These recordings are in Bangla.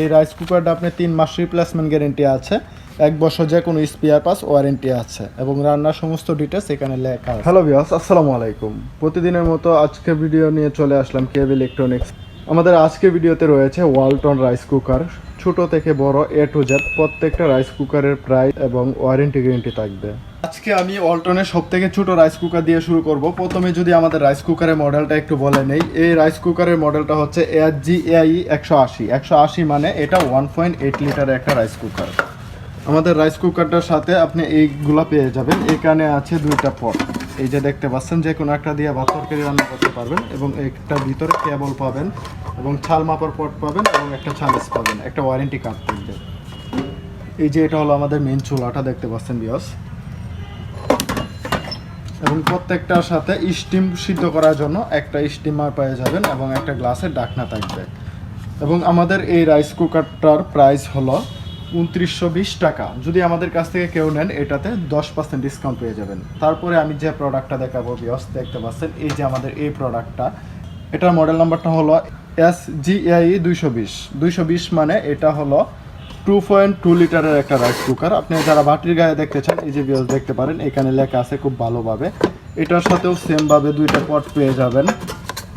এই রাইস কুকারটা আপনি তিন মাস রিপ্লেসমেন্ট গ্যারেন্টি আছে, এক বছর যে কোনো স্পিয়ার পাস ওয়ারেন্টি আছে এবং রান্নার সমস্ত ডিটেলস এখানে লেখা হ্যালো বিয়াস আসসালামু আলাইকুম। প্রতিদিনের মতো আজকে ভিডিও নিয়ে চলে আসলাম কেব ইলেকট্রনিক্স আমাদের আজকে ভিডিওতে রয়েছে ওয়ালটন রাইস কুকার। ছোট থেকে বড় এ টু জেড প্রত্যেকটা রাইস কুকারের প্রাইস এবং ওয়ারেন্টি গ্যারেন্টি থাকবে। আজকে আমি ওয়ালটনের সব থেকে ছোট রাইস কুকার দিয়ে শুরু করব। প্রথমে যদি আমাদের রাইস কুকারের মডেলটা একটু বলে নেই, এই রাইস কুকারের মডেলটা হচ্ছে এআর জি এআই একশো আশি। একশো আশি মানে এটা ওয়ান পয়েন্ট এইট লিটারের একটা রাইস কুকার। আমাদের রাইস কুকারটার সাথে আপনি এইগুলা পেয়ে যাবেন। এখানে আছে দুইটা পট এই যে দেখতে পাচ্ছেন, যে কোনো একটা দিয়ে ভাত তরকারি রান্না করতে পারবেন এবং একটা ভিতরে কেবল পাবেন এবং ছাল মাপার পট পাবেন এবং একটা ছালিস পাবেন, একটা ওয়ারেন্টি কার্ড থাকবে। এই যে এটা হলো আমাদের মেন চুলাটা, দেখতে পাচ্ছেন বিয়স এবং প্রত্যেকটার সাথে স্টিম সিদ্ধ করার জন্য একটা স্টিমার পেয়ে যাবেন এবং একটা গ্লাসের ডাকনা থাকবে। এবং আমাদের এই রাইস কুকারটার প্রাইস হলো উনত্রিশশো বিশ টাকা। যদি আমাদের কাছ থেকে কেউ নেন, এটাতে দশ পার্সেন্ট ডিসকাউন্ট পেয়ে যাবেন। তারপরে আমি যে প্রোডাক্টটা দেখাবো বিয়স দেখতে পাচ্ছেন, এই যে আমাদের এই প্রোডাক্টটা এটার মডেল নাম্বারটা হলো এস জি আই দুইশো বিশ। দুইশো বিশ মানে এটা হলো টু পয়েন্ট টু লিটারের একটা রাইস কুকার আপনি যারা বাটির গায়ে দেখতে চান, এই যে বিয়স দেখতে পারেন, এখানে লেখা আছে খুব ভালোভাবে। এটার সাথেও সেমভাবে দুইটা পট পেয়ে যাবেন।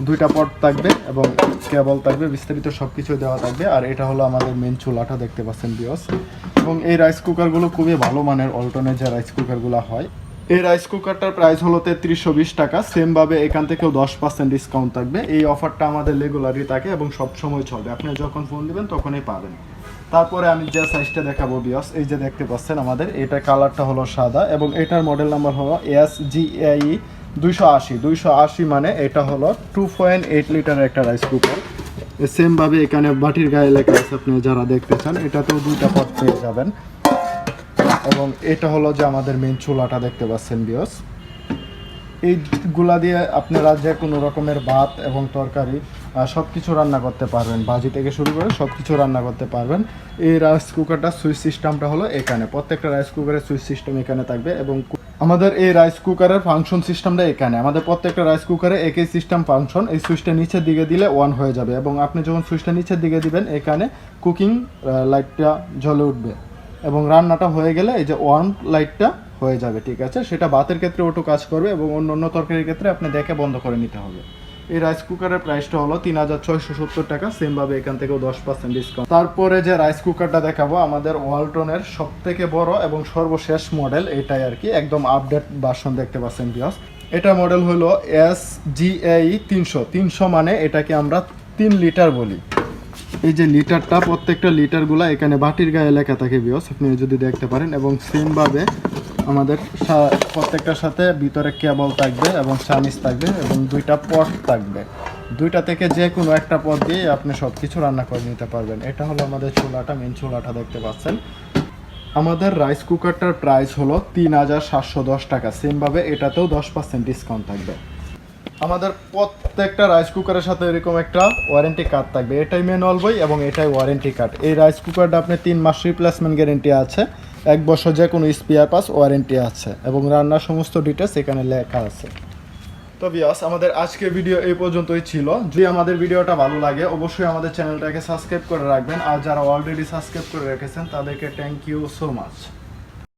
দুইটা পট থাকবে এবং কেবল থাকবে, বিস্তারিত সব কিছু দেওয়া থাকবে। আর এটা হলো আমাদের মেন চুলাটা, দেখতে পাচ্ছেন বিয়স এবং এই রাইস কুকারগুলো খুবই ভালো মানের অল্টনের যে রাইস কুকারগুলো হয়। এই রাইস কুকারটার প্রাইস হলো তেত্রিশশো বিশ টাকা। সেমভাবে এখান থেকেও দশ পার্সেন্ট ডিসকাউন্ট থাকবে। এই অফারটা আমাদের রেগুলারই থাকে এবং সব সময় চলবে। আপনি যখন ফোন দেবেন, তখনই পাবেন। তারপরে আমি যে সাইজটা দেখাবো বিয়স এই যে দেখতে পাচ্ছেন আমাদের, এটা কালারটা হলো সাদা এবং এটার মডেল নাম্বার হলো এস জি দুইশো আশি দুইশো আশি মানে এটা হলো টু পয়েন্ট এইট লিটারের একটা রাইস কুকার সেমভাবে এখানে বাটির গায়ে লেখা আছে, আপনি যারা দেখতে চান, এটাতেও দুইটা পথ পেয়ে যাবেন। এবং এটা হলো যে আমাদের মেন চুলাটা দেখতে পাচ্ছেন বিয়স এইগুলা দিয়ে আপনারা যে কোনো রকমের ভাত এবং তরকারি সব কিছু রান্না করতে পারবেন। ভাজি থেকে শুরু করে সব কিছু রান্না করতে পারবেন। এই রাইস কুকারটা সুইচ সিস্টেমটা হলো এখানে। প্রত্যেকটা রাইস কুকারের সুইচ সিস্টেম এখানে থাকবে এবং আমাদের এই রাইস কুকারের ফাংশন সিস্টেমটা এখানে। আমাদের প্রত্যেকটা রাইস কুকারে একই সিস্টেম ফাংশন এই সুইচটা নিচের দিকে দিলে ওয়ান হয়ে যাবে এবং আপনি যখন সুইচটা নিচের দিকে দিবেন, এখানে কুকিং লাইটটা জ্বলে উঠবে এবং রান্নাটা হয়ে গেলে এই যে ওয়ার্ম লাইটটা হয়ে যাবে, ঠিক আছে? সেটা ভাতের ক্ষেত্রে ওটু কাজ করবে এবং অন্য অন্য তরকারির ক্ষেত্রে আপনি দেখে বন্ধ করে নিতে হবে। এই রাইস কুকারের প্রাইসটা হলো তিন হাজার ছয়শো সত্তর টাকা সেমভাবে এখান থেকেও দশ পার্সেন্ট ডিসকাউন্ট তারপরে যে রাইস কুকারটা দেখাবো, আমাদের ওয়ালটনের সব থেকে বড় এবং সর্বশেষ মডেল এটাই আর কি, একদম আপডেট ভার্সন দেখতে পাচ্ছেন বিয়স এটা মডেল হলো এস জি এই তিনশো। তিনশো মানে এটাকে আমরা তিন লিটার বলি। এই যে লিটারটা প্রত্যেকটা লিটারগুলা এখানে বাটির গায়ে লেখা থাকে বিয়স আপনি যদি দেখতে পারেন, এবং সেমভাবে আমাদের প্রত্যেকটার সাথে ভিতরে কেবল থাকবে এবং চামিচ থাকবে এবং দুইটা পট থাকবে। দুইটা থেকে যে কোনো একটা পদ দিয়ে আপনি সব কিছু রান্না করে নিতে পারবেন। এটা হলো আমাদের চুলাটা মেন চুলাটা দেখতে পাচ্ছেন। আমাদের রাইস কুকারটার প্রাইস হলো তিন হাজার সাতশো দশ টাকা। সেমভাবে এটাতেও দশ পার্সেন্ট ডিসকাউন্ট থাকবে। আমাদের প্রত্যেকটা রাইস কুকারের সাথে এরকম একটা ওয়ারেন্টি কার্ড থাকবে। এটাই ম্যানুয়াল বই এবং এটাই ওয়ারেন্টি কার্ড এই রাইস কুকারটা আপনি তিন মাস রিপ্লেসমেন্ট গ্যারেন্টি আছে। এক বছর যে কোনো স্পিয়ার পাস ওয়ারেন্টি আছে এবং রান্নার সমস্ত ডিটেলস এখানে লেখা আছে। তো বিয়াস আমাদের আজকের ভিডিও এই পর্যন্তই ছিল। যদি আমাদের ভিডিওটা ভালো লাগে, অবশ্যই আমাদের চ্যানেলটাকে সাবস্ক্রাইব করে রাখবেন। আর যারা অলরেডি সাবস্ক্রাইব করে রেখেছেন, তাদেরকে থ্যাংক ইউ সো মাচ